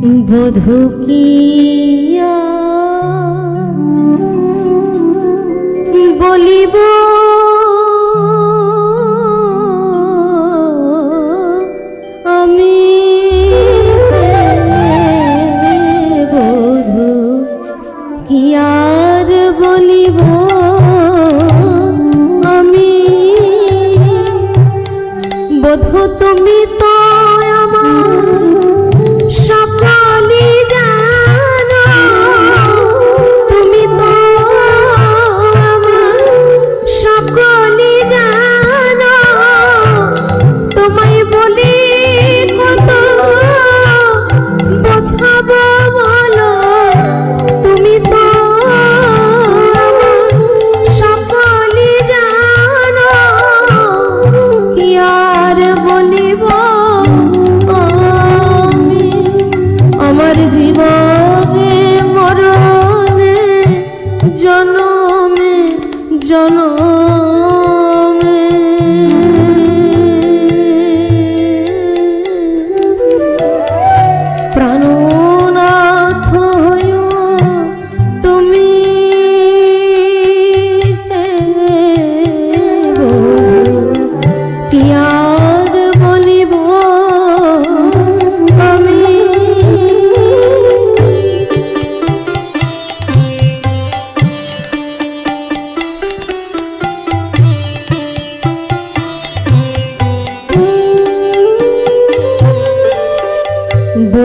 বধু বলিব আমি বধু কি বলিব আমি বধু তুমি তো জনমে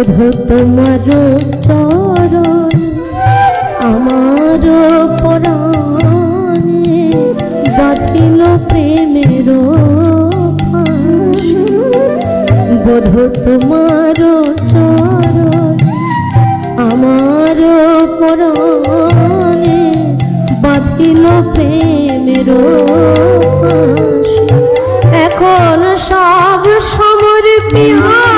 বোধ তোমার চরণ, আমার পরাণে বাঁধিল প্রেমের। বোধ, তোমার চরণ, আমার পরাণে বাঁধিল প্রেমের। এখন সব সমর্পিয়া এখন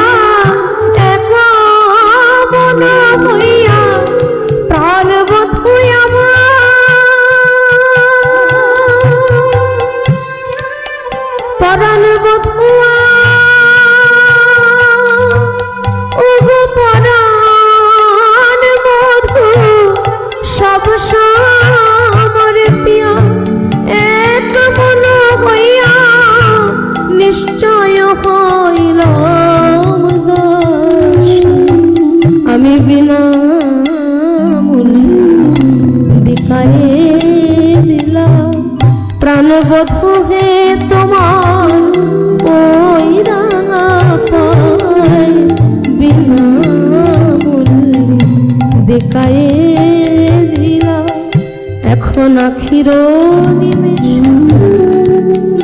হে তোমার, ওই রাঙা পায় বিনা বেকায়ে দিলাম এখন আখির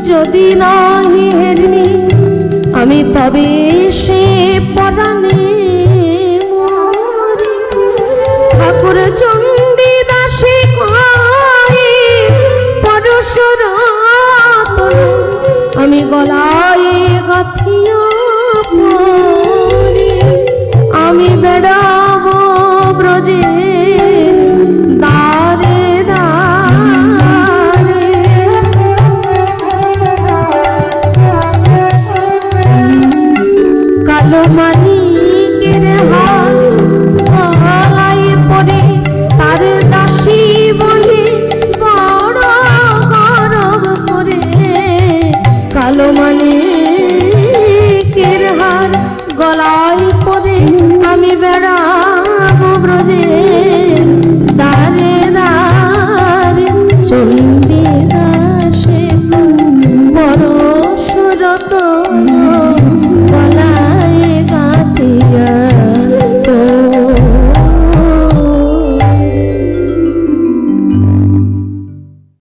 যদি নাহি হেরি আমি তবে সে মানিকের হার গলায় পরে আমি বেড়া